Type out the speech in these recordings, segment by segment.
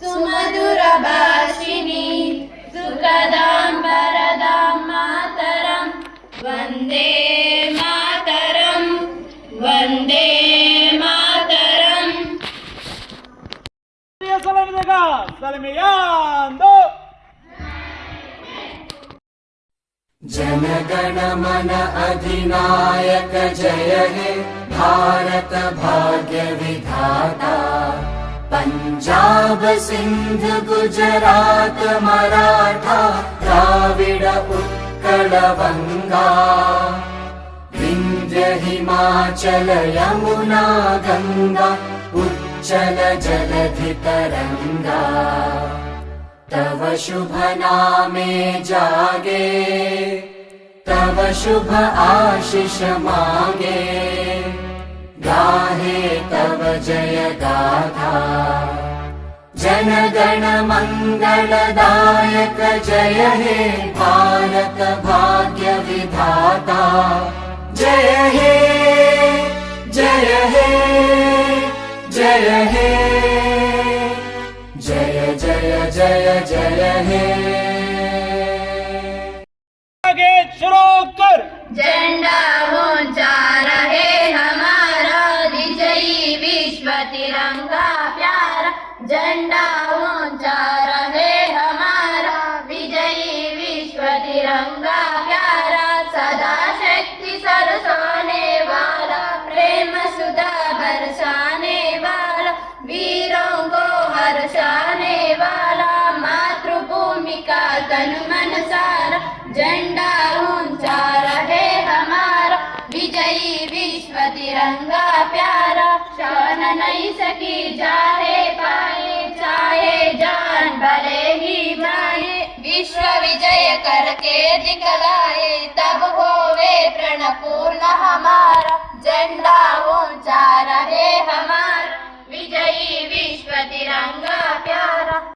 सुमधुरभाषिनी सुखदारदा मातरं वन्दे मातरं वन्दे मातरं जनगणमन अधिनायक जय हे भारत भाग्य विधाता। पञ्जाब सिन्ध गुजरात मराठा द्राविड उत्कल गङ्गा हिमाचल यमुना गङ्गा उच्चल जलधितरङ्गा तव शुभ नामे जागे तव शुभ आशिष मागे गाहे तव जय गाथा। जनगण मङ्गलदायक जय हे भारत भाग्य विधाता। जय हे जय हे जय हे। जय जय जय जय हे। आगे शुरू कर। झंडा तन मन सारा, झंडा ऊँचा रहे हमारा। विजयी विश्व तिरंगा प्यारा शान नहीं सकी जाए पाए, चाहे जान भले ही जाए विश्व विजय करके दिखलाए, तब होवे प्रण पूर्ण हमारा। झंडा ऊँचा रहे हमारा, विजयी विश्व तिरंगा प्यारा।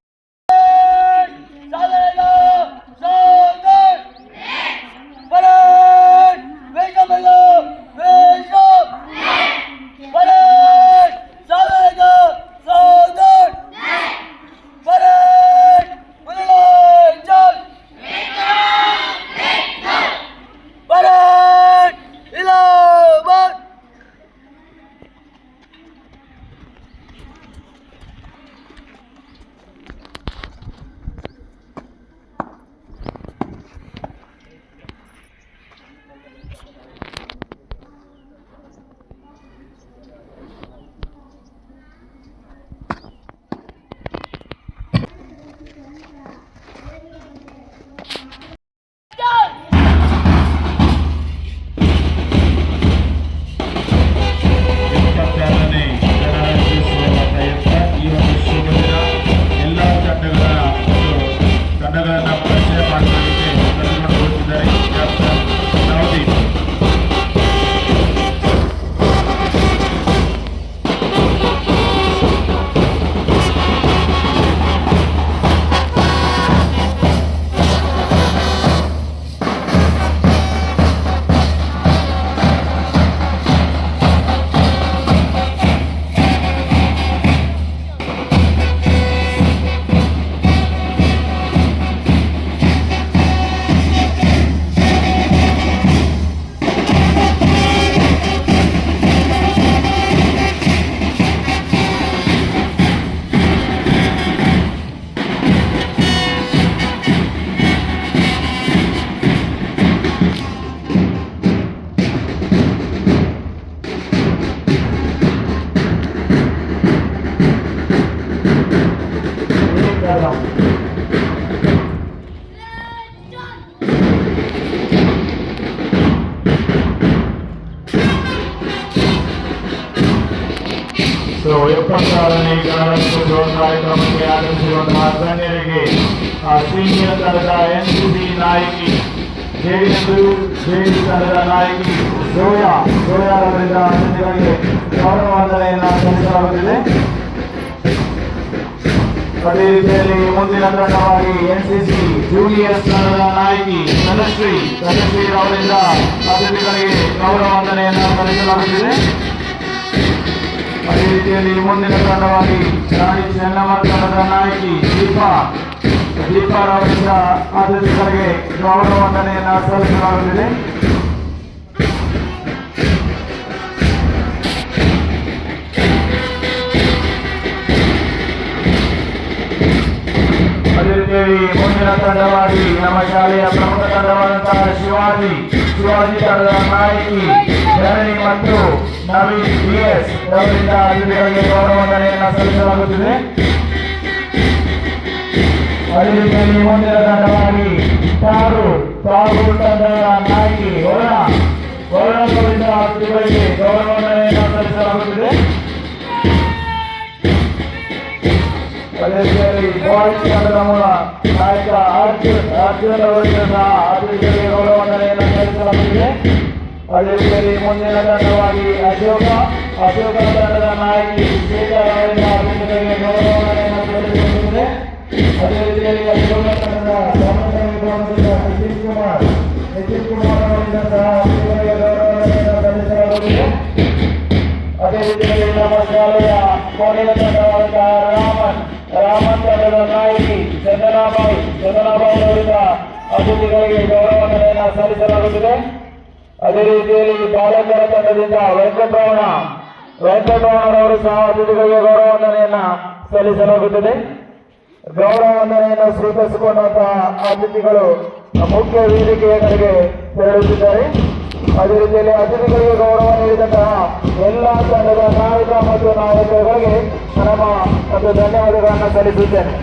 ಎನ್ ಸಿ ಬಿ ನಾಯಕಿ ಜೆಡಿಎಸ್ ಜೆಡಿಎಸ್ ನಾಯಕಿ ಸೋಯಾ ಸೋಯಾ ಅವರಿಂದ ಅತಿಥಿಗಳಿಗೆ ಗೌರವ ವಂದನೆಯನ್ನು ಸಲ್ಲಿಸಲಾಗುತ್ತಿದೆ. ಅದೇ ರೀತಿಯಲ್ಲಿ ಮುಂದಿನ ತಂಡವಾಗಿ ಎನ್ ಸಿ ಸಿ ಜೂನಿಯರ್ಸ್ ತಂಡದ ನಾಯಕಿ ಧನಶ್ರೀ ಧನಶ್ರೀ ಅವರಿಂದ ಅತಿಥಿಗಳಿಗೆ ಗೌರವ ವಂದನೆಯನ್ನು ಸಲ್ಲಿಸಲಾಗುತ್ತಿದೆ. ಅದೇ ರೀತಿಯಲ್ಲಿ ಮುಂದಿನ ತಂಡವಾಗಿ ರಾಣಿ ಚೆನ್ನಮ್ಮ ತಂಡದ ನಾಯಕಿ ದೀಪಾ ದೀಪಾ ಅವರಿಂದ ಅತಿಥಿಗಳಿಗೆ ಗೌರವ ವಂದನೆಯನ್ನು ಸಲ್ಲಿಸಲಾಗುತ್ತಿದೆ. ಮುಂದಿನ ತಂಡವಾಗಿ ನಮ್ಮ ಶಾಲೆಯ ಪ್ರಮುಖ ತಂಡವಾದಂತಹ ಶಿವಾಜಿ ಶಿವಾಜಿ ತಂಡದ ನಾಯಕಿ ಧರಣಿ ಮತ್ತು ನವೀನ್ ಬಿ ಎಸ್ ಅವರಿಂದ ಅತಿಥಿಗಳಿಗೆ ಗೌರವ ವಂದನೆಯನ್ನು ಸಲ್ಲಿಸಲಾಗುತ್ತಿದೆ. ಅದೇ ರೀತಿಯಲ್ಲಿ ಮುಂದಿನ ತಂಡವಾಗಿ ತಾರು ತಾರು ತಂಡದ ನಾಯಕಿ ವರುಣ ವರ್ಣಗಳಿಂದ ಅತಿಥಿಗಳಿಗೆ ಗೌರವವನ್ನು ಸಲ್ಲಿಸಲಾಗುತ್ತದೆ ಅದೇ ರೀತಿಯಲ್ಲಿ ಬಾಯ್ಸ್ ತಂಡದ ಮೂಲ ನಾಯಕ ಅರ್ಜುನ್ ಅರ್ಜುನ್ ಅವರಿಗೆ ಸಹ ಅತಿಥಿಗಳಿಗೆ ಗೌರವವನ್ನು ಸಲ್ಲಿಸಲಾಗುತ್ತದೆ ಅದೇ ರೀತಿಯಲ್ಲಿ ಮುಂದಿನ ತಂಡವಾಗಿ ಅಶೋಕ ಅಶೋಕ ತಂಡದ ನಾಯಕಿ ಕುಮಾರ್ ನಿತಿನ್ ಕುಮಾರ್ ಅವರಿಂದ ಸಹ ಸಲ್ಲಿಸಲಾಗುತ್ತದೆ ಅದೇ ರೀತಿಯಲ್ಲಿ ನಮ್ಮ ಶಾಲೆಯ ತಂಡವಾದ ರಾಮನ್ ರಾಮನ್ ತಂಡದ ನಾಯಕಿ ಚಂದನಾಬಾಯಿ ಚಂದನಾಬಾಯಿ ಅವರಿಂದ ಅತಿಥಿಗಳಿಗೆ ಗೌರವವನ್ನು ಸಲ್ಲಿಸಲಾಗುತ್ತದೆ. ಅದೇ ರೀತಿಯಲ್ಲಿ ಬಾಲಕರ ತಂಡದಿಂದ ವೆಂಕಟರಮಣ ವೆಂಕಟರಮಣರವರು ಸಹ ಅತಿಥಿಗಳಿಗೆ ಗೌರವವಂದನೆಯನ್ನ ಸಲ್ಲಿಸಲಾಗುತ್ತದೆ. ಗೌರವವಂದನೆಯನ್ನು ಸ್ವೀಕರಿಸಿಕೊಂಡಂತಹ ಅತಿಥಿಗಳು ಮುಖ್ಯ ವೇದಿಕೆಯ ಕಡೆಗೆ ತೆರಳುತ್ತಿದ್ದಾರೆ. ಅದೇ ರೀತಿಯಲ್ಲಿ ಅತಿಥಿಗಳಿಗೆ ಗೌರವ ನೀಡಿದಂತಹ ಎಲ್ಲ ತಂಡದ ನಾಯಕ ಮತ್ತು ನಾಯಕರುಗಳಿಗೆ ನಮ್ಮ ಒಂದು ಧನ್ಯವಾದಗಳನ್ನು ಸಲ್ಲಿಸುತ್ತೇನೆ.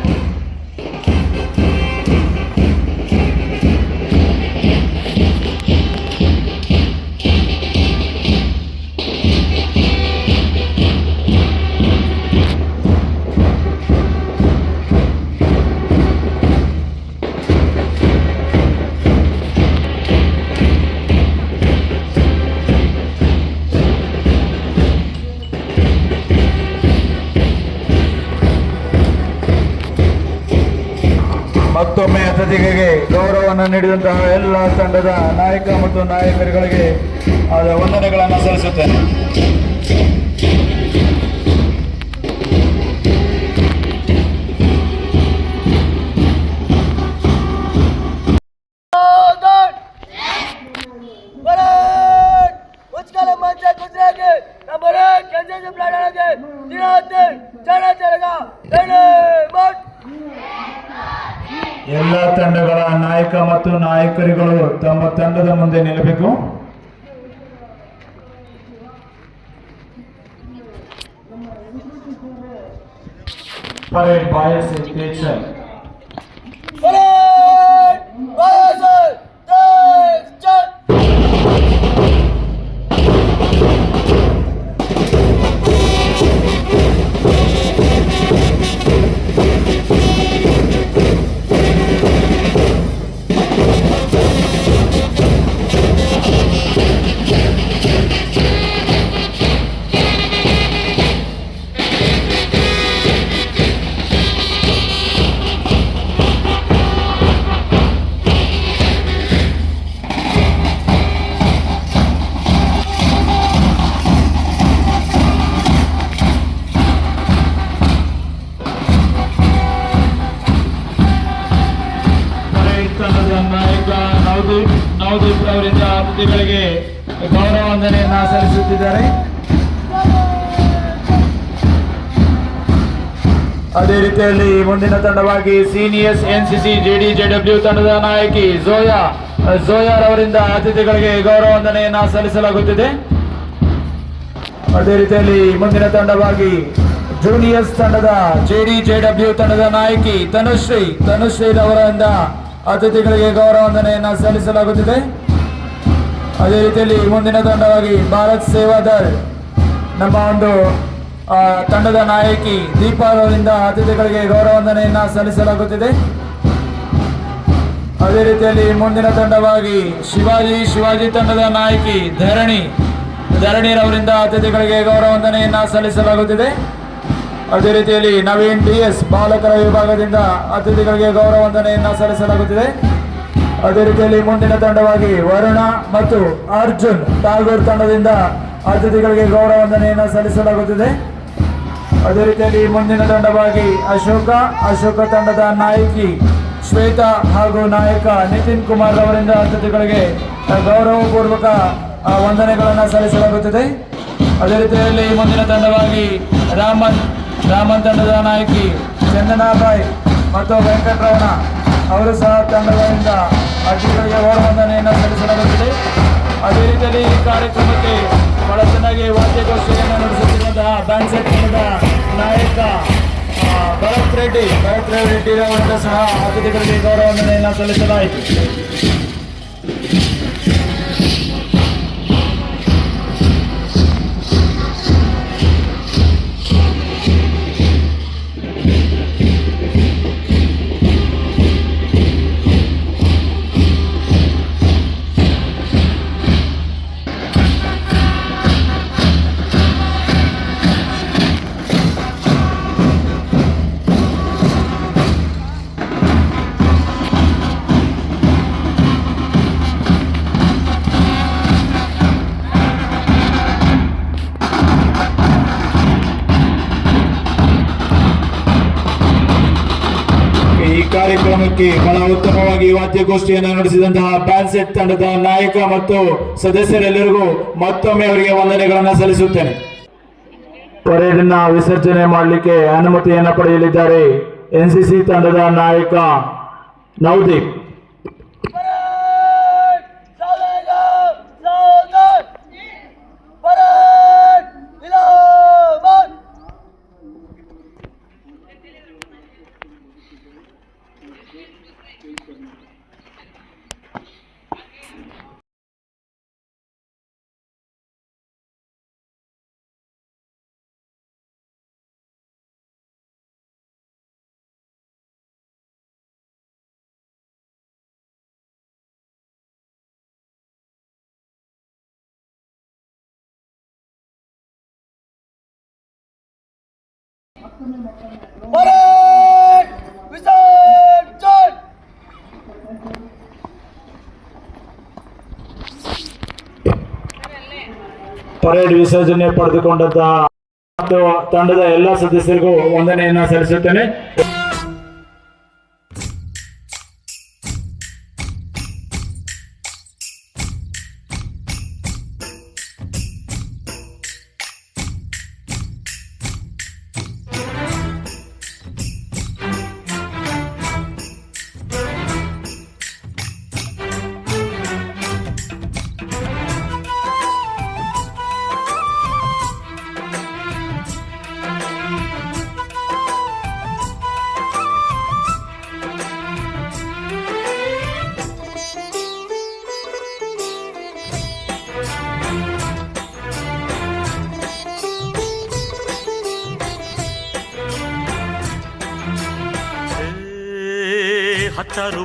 ಗೌರವವನ್ನು ನೀಡಿದಂತಹ ಎಲ್ಲ ತಂಡದ ನಾಯಕ ಮತ್ತು ನಾಯಕರುಗಳಿಗೆ ವಂದನೆಗಳನ್ನು ಸಲ್ಲಿಸುತ್ತೇನೆ. ತಂಡದ ಮುಂದೆ ನಿಲ್ಲಬೇಕು Parade by ನವದೀಪ್ ಅವರಿಂದ ಅತಿಥಿಗಳಿಗೆ ಗೌರವ ವಂದನೆಯನ್ನ ಸಲ್ಲಿಸುತ್ತಿದ್ದಾರೆ. ಅದೇ ರೀತಿಯಲ್ಲಿ ಮುಂದಿನ ತಂಡವಾಗಿ ಸೀನಿಯರ್ಸ್ ಎನ್ಸಿಸಿ ಜೆಡಿ ಜೆಡಬ್ಲ್ಯೂ ತಂಡದ ನಾಯಕಿ ಜೋಯಾ, ಜೋಯಾರ್ ಅವರಿಂದ ಅತಿಥಿಗಳಿಗೆ ಗೌರವ ವಂದನೆಯನ್ನ ಸಲ್ಲಿಸಲಾಗುತ್ತಿದೆ. ಅದೇ ರೀತಿಯಲ್ಲಿ ಮುಂದಿನ ತಂಡವಾಗಿ ಜೂನಿಯರ್ಸ್ ತಂಡದ ಜೆಡಿ ಜೆಡಬ್ಲ್ಯೂ ತಂಡದ ನಾಯಕಿ ತನುಶ್ರೀ ತನುಶ್ರೀ ಅವರಿಂದ ಅತಿಥಿಗಳಿಗೆ ಗೌರವ ವಂದನೆಯನ್ನು ಸಲ್ಲಿಸಲಾಗುತ್ತಿದೆ. ಅದೇ ರೀತಿಯಲ್ಲಿ ಮುಂದಿನ ತಂಡವಾಗಿ ಭಾರತ್ ಸೇವಾದಳ್, ನಮ್ಮ ಒಂದು ತಂಡದ ನಾಯಕಿ ದೀಪಾ ಅವರಿಂದ ಅತಿಥಿಗಳಿಗೆ ಗೌರವ ವಂದನೆಯನ್ನು ಸಲ್ಲಿಸಲಾಗುತ್ತಿದೆ. ಅದೇ ರೀತಿಯಲ್ಲಿ ಮುಂದಿನ ತಂಡವಾಗಿ ಶಿವಾಜಿ ಶಿವಾಜಿ ತಂಡದ ನಾಯಕಿ ಧರಣಿ, ಧರಣಿರವರಿಂದ ಅತಿಥಿಗಳಿಗೆ ಗೌರವ ವಂದನೆಯನ್ನು ಸಲ್ಲಿಸಲಾಗುತ್ತಿದೆ. ಅದೇ ರೀತಿಯಲ್ಲಿ ನವೀನ್ ಡಿ ಎಸ್ ಬಾಲಕರ ವಿಭಾಗದಿಂದ ಅತಿಥಿಗಳಿಗೆ ಗೌರವ ವಂದನೆಯನ್ನು ಸಲ್ಲಿಸಲಾಗುತ್ತಿದೆ. ಅದೇ ರೀತಿಯಲ್ಲಿ ಮುಂದಿನ ತಂಡವಾಗಿ ವರುಣ ಮತ್ತು ಅರ್ಜುನ್ ಟಾಗೂರ್ ತಂಡದಿಂದ ಅತಿಥಿಗಳಿಗೆ ಗೌರವ ವಂದನೆಯನ್ನು ಸಲ್ಲಿಸಲಾಗುತ್ತಿದೆ. ಅದೇ ರೀತಿಯಲ್ಲಿ ಮುಂದಿನ ತಂಡವಾಗಿ ಅಶೋಕ ಅಶೋಕ ತಂಡದ ನಾಯಕಿ ಶ್ವೇತಾ ಹಾಗೂ ನಾಯಕ ನಿತಿನ್ ಕುಮಾರ್ ಅವರಿಂದ ಅತಿಥಿಗಳಿಗೆ ಗೌರವಪೂರ್ವಕ ವಂದನೆಗಳನ್ನು ಸಲ್ಲಿಸಲಾಗುತ್ತದೆ. ಅದೇ ರೀತಿಯಲ್ಲಿ ಮುಂದಿನ ತಂಡವಾಗಿ ರಾಮನ್ ತಂಡದ ನಾಯಕಿ ಚಂದನಾಬಾಯಿ ಮತ್ತು ವೆಂಕಟರಮಣ, ಅವರು ಸಹ ತಂಡಗಳಿಂದ ಅತಿಥಿಗಳಿಗೆ ಗೌರವ ವಂದನೆಯನ್ನು ಸಲ್ಲಿಸಲಾಗುತ್ತದೆ. ಅದೇ ರೀತಿಯಲ್ಲಿ ಈ ಕಾರ್ಯಕ್ರಮಕ್ಕೆ ಬಹಳ ಚೆನ್ನಾಗಿ ವಾದ್ಯಗೋಷ್ಠಿಯನ್ನು ನಡೆಸುತ್ತಿರುವಂತಹ ಬ್ಯಾಂಕ್ ಸೆಟ್ ನಾಯಕ ಭರತ್ ರೆಡ್ಡಿ ಭರತ್ ರೆಡ್ಡಿ ಅವರಿಂದ ಸಹ ಅತಿಥಿಗಳಿಗೆ ಗೌರವ ವಂದನೆಯನ್ನು ಸಲ್ಲಿಸಲಾಯಿತು. ಕಾರ್ಯಕ್ರಮಕ್ಕೆ ಬಹಳ ಉತ್ತಮವಾಗಿ ವಾದ್ಯಗೋಷ್ಠಿಯನ್ನು ನಡೆಸಿದಂತಹ ಬ್ಯಾಂಡ್ ಸೆಟ್ ತಂಡದ ನಾಯಕ ಮತ್ತು ಸದಸ್ಯರೆಲ್ಲರಿಗೂ ಮತ್ತೊಮ್ಮೆ ಅವರಿಗೆ ವಂದನೆಗಳನ್ನು ಸಲ್ಲಿಸುತ್ತೇನೆ. ಪರೇಡ್ನ ವಿಸರ್ಜನೆ ಮಾಡಲಿಕ್ಕೆ ಅನುಮತಿಯನ್ನು ಪಡೆಯಲಿದ್ದಾರೆ ಎನ್ಸಿಸಿ ತಂಡದ ನಾಯಕ ನವದೀಪ್. ಪರೇಡ್ ವಿಸರ್ಜನೆ ಪಡೆದುಕೊಂಡಂತಹ ಮತ್ತು ತಂಡದ ಎಲ್ಲ ಸದಸ್ಯರಿಗೂ ವಂದನೆಯನ್ನ ಸಲ್ಲಿಸುತ್ತೇನೆ.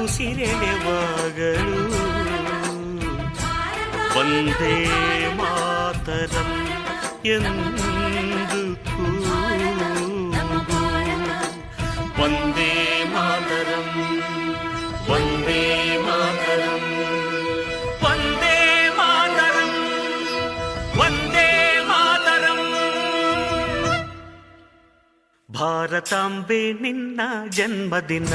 ಉಸಿರೆಳೆವಾಗಲು ವಂದೇ ಮಾತರಂ ಎಂದು ಕೂಗು ವಂದೇ ಮಾತರಂ ವಂದೇ ಮಾತರಂ ವಂದೇ ಮಾತರಂ ವಂದೇ ಮಾತರಂ ಭಾರತಾಂಬೆ ನಿನ್ನ ಜನ್ಮದಿನ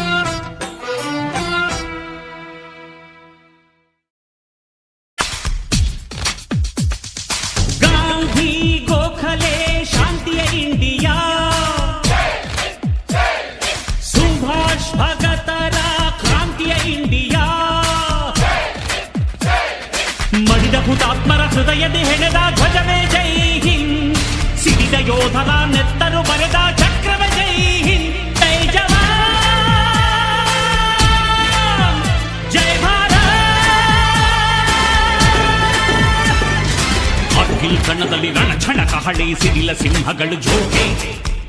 ಹೃದಯದಿ ಹೆಣೆದ ಧ್ವಜವೇ ಜೈ ಹಿಂದ್ ಸಿಡಿದ ಯೋಧರ ನೆತ್ತರು ಬರೆದ ಚಕ್ರವೇ ಜೈ ಹಿಂದ್ ಜೈ ಜವಾನ್ ಜೈ ಭಾರತ್ ಅಖಿಲ್ ಕಣ್ಣದಲ್ಲಿ ರಣಛಣ ಕಹಳೆ ಸಿಡಿಲ ಸಿಂಹಗಳು ಜೋಕೆ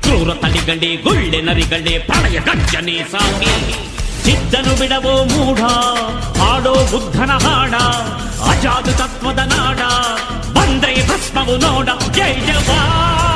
ಕ್ರೂರ ತಳಿಗಂಡೆ ಗುಳ್ಳೆ ನರಿಗಂಡೆ ಪ್ರಳಯ ಗರ್ಜನೆ ಸಾಗಿ ಸಿದ್ದನು ಬಿಡವೋ ಮೂಢ ಹಾಡೋ ಬುದ್ಧನ ಹಾಡ ಅಜಾದ ತತ್ವದ ನಾಡ ಬಂದ್ರೆ ಭಸ್ಮವು ನೋಡ ಜೈ ಜವಾನ್